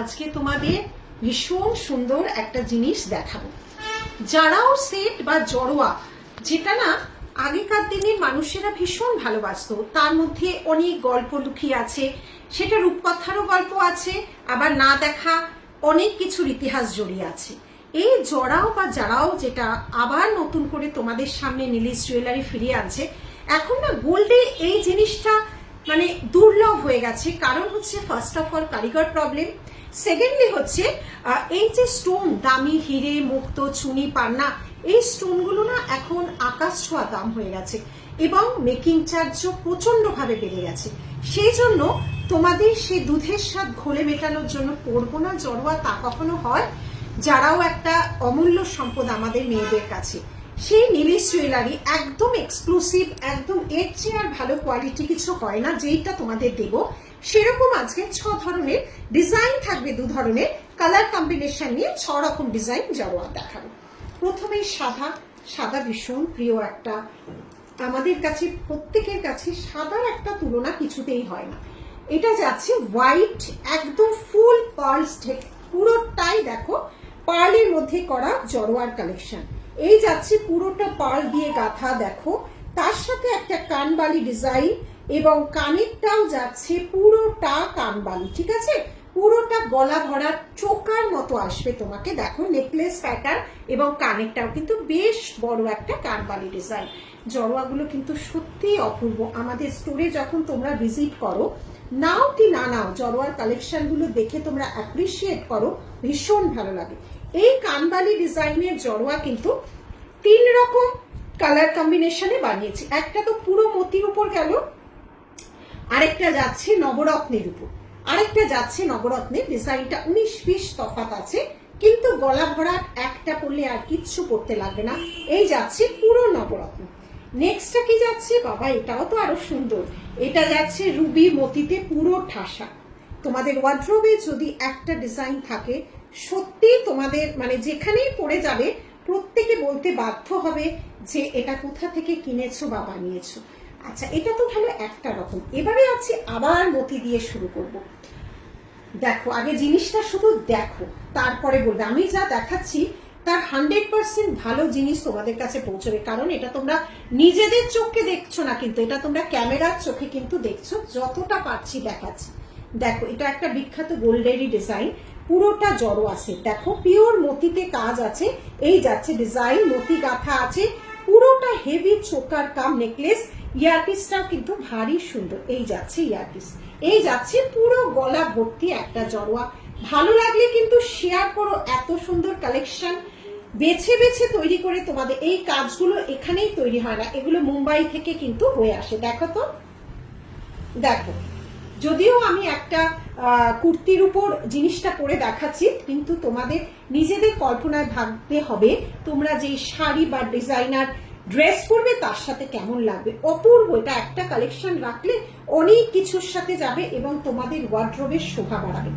আজকে তোমাদের ভীষণ সুন্দর একটা জিনিস দেখাবো। যারাও সেট বা জড়োয়া, যেটা না আগেকার দিনে মানুষেরা ভীষণ ভালোবাসতো, তার মধ্যে অনেক গল্প লুকিয়ে আছে, সেটা রূপকথারও গল্প আছে, আবার না দেখা অনেক কিছুর ইতিহাস জড়িয়ে আছে। এই জড়াও বা যারাও যেটা আবার নতুন করে তোমাদের সামনে নীলিশ জুয়েলারি ফিরিয়ে আনছে, এখন না গোল্ডে এই জিনিসটা মানে দুর্লভ হয়ে গেছে। কারণ হচ্ছে ফার্স্ট অফ অল কারিগর প্রবলেম সেকেন্ডলি হচ্ছে এই যে স্টোন দামি হিরে, মুক্ত, চুনি, পান্না, এই স্টোনগুলো না এখন আকাশ ছোঁয়া দাম হয়ে গেছে এবং মেকিং চার্জও প্রচন্ডভাবে বেড়ে গেছে। সেই জন্য তোমাদের সেই দুধের স্বাদ ঘোলে মেটানোর জন্য পড়ব না, জড়োয়া তা কখনো হয়? যারাও একটা অমূল্য সম্পদ আমাদের মেয়েদের কাছে। সেই নীলিশ জুয়েলারি একদম এক্সক্লুসিভ একদম এর চেয়ে আর ভালো কোয়ালিটি কিছু হয় না, যেইটা তোমাদের দেব। সেরকম আজকে ছ ধরনের ডিজাইন থাকবে, দু ধরনের। কালার কম্বিনেশন নিয়ে ছ রকম ডিজাইন জড়োয়া দেখাবো। প্রথমেই সাদা সাদা ভীষণ প্রিয় একটা। আমাদের কাছে, প্রত্যেকের কাছে সাদার একটা তুলনা কিছুতেই হয় না। এটা যাচ্ছে হোয়াইট একদম ফুল পার্লস পুরোটাই দেখো পার্লের মধ্যে করা জড়োয়ার কালেকশন এই যাচ্ছে পুরোটা পার্ল দিয়ে গাঁথা, দেখো। তার সাথে একটা কানবালি ডিজাইন এবং কানেরটাও যাচ্ছে পুরোটা কানবালি, ঠিক আছে? পুরোটা গলা ভরা চোকার মতো আসবে তোমাকে, দেখো নেকলেস প্যাটার্ন এবং কানেরটাও কিন্তু বেশ বড় একটা কানবালি ডিজাইন। জড়োয়াগুলো কিন্তু সত্যিই অপূর্ব। আমাদের স্টোরে যখন তোমরা ভিজিট করো, নাও কি না নাও, জড়োয়ার কালেকশনগুলো দেখে তোমরা অ্যাপ্রিসিয়েট করো, ভীষণ ভালো লাগে। এই কানবালি ডিজাইনের জড়োয়া কিন্তু তিন রকম কালার কম্বিনেশনে বানিয়েছি। একটা তো পুরো মতির উপর গেল, আরেকটা যাচ্ছে নবরত্নের উপর। আরেকটা যাচ্ছে নবরত্নের, ডিজাইনটা উনিশ বিশ তফাত আছে, কিন্তু গলা ভরা একটা পরলে আর কিচ্ছু পড়তে লাগবে না। এই যাচ্ছে পুরো নবরত্ন। নেক্সটটা কি যাচ্ছে? বাবা, এটাও তো আরও সুন্দর। এটা যাচ্ছে রুবি মতিতে পুরো ঠাসা। তোমাদের ওয়ার্ড্রোবে যদি একটা ডিজাইন থাকে সত্যি তোমাদের মানে যেখানেই পড়ে যাবে, প্রত্যেকে বলতে বাধ্য হবে যে এটা কোথা থেকে কিনেছো বা বানিয়েছো। আচ্ছা এটা তো ভালো একটা রকম। এবারে আছে আবার মতি দিয়ে শুরু করব। দেখো, আগে জিনিসটা শুধু দেখো, তারপরে বলবে। আমি যা দেখাচ্ছি, তার হান্ড্রেড পার্সেন্ট ভালো জিনিস তোমাদের কাছে পৌঁছবে। কারণ এটা তোমরা নিজেদের চোখে দেখছ না কিন্তু, এটা তোমরা ক্যামেরার চোখে কিন্তু দেখছ, যতটা পারছি দেখাচ্ছি। দেখো, এটা একটা বিখ্যাত গোল্ডেরি ডিজাইন। পুরোটা জড়ো আছে। দেখো পিওর মতিতে কাজ আছে, এই যাচ্ছে ডিজাইন মতি গাঁথা আছে, পুরোটা হেভি চোকার কাম নেকলেস ইয়ারপিসটাও কিন্তু ভারী সুন্দর, এই যাচ্ছে ইয়ারপিস এই যাচ্ছে পুরো গলা ভর্তি একটা জড়োয়া। ভালো লাগলে কিন্তু শেয়ার করো, এত সুন্দর কালেকশন বেছে বেছে তৈরি করে তোমাদের, এই কাজগুলো এখানেই তৈরি হয় না, এগুলো মুম্বাই থেকে কিন্তু হয়ে আসে। দেখো তো। দেখো যদিও আমি একটা কুর্তির উপর জিনিসটা পরে দেখাচ্ছি, কিন্তু তোমাদের নিজেদের কল্পনায় ভাবতে হবে তোমরা যে শাড়ি বা ডিজাইনার ড্রেস পরবে তার সাথে কেমন লাগবে। অপূর্ব, এটা একটা কালেকশন রাখলে অনেক কিছুর সাথে যাবে এবং তোমাদের ওয়ার্ড্রোবের শোভা বাড়াবে।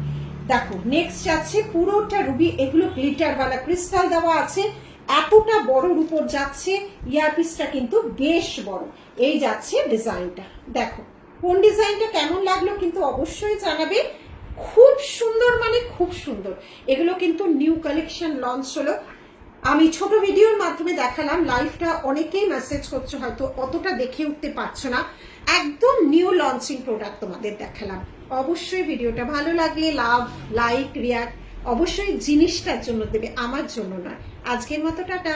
দেখো নেক্সট যাচ্ছে পুরোটা রুবি, এগুলো গ্লিটারওয়ালা ক্রিস্টাল দেওয়া আছে। এতটা বড়র উপর যাচ্ছে ইয়ারপিসটা কিন্তু বেশ বড়। এই যাচ্ছে ডিজাইনটা দেখো কোন ডিজাইনটা কেমন লাগল কিন্তু অবশ্যই জানাবে। খুব সুন্দর মানে খুব সুন্দর। এগুলো কিন্তু নিউ কালেকশন লঞ্চ হলো। আমি ছোট ভিডিওর মাধ্যমে দেখালাম লাইভটা অনেকেই মেসেজ করছ, হয়তো অতটা দেখে উঠতে পারছ না। একদম নিউ লঞ্চিং প্রোডাক্ট তোমাদের দেখালাম। অবশ্যই ভিডিওটা ভালো লাগলে লাভ লাইক রিয়াক্ট অবশ্যই জিনিসটার জন্য দেবে, আমার জন্য নয়। আজকের মতো টাটা।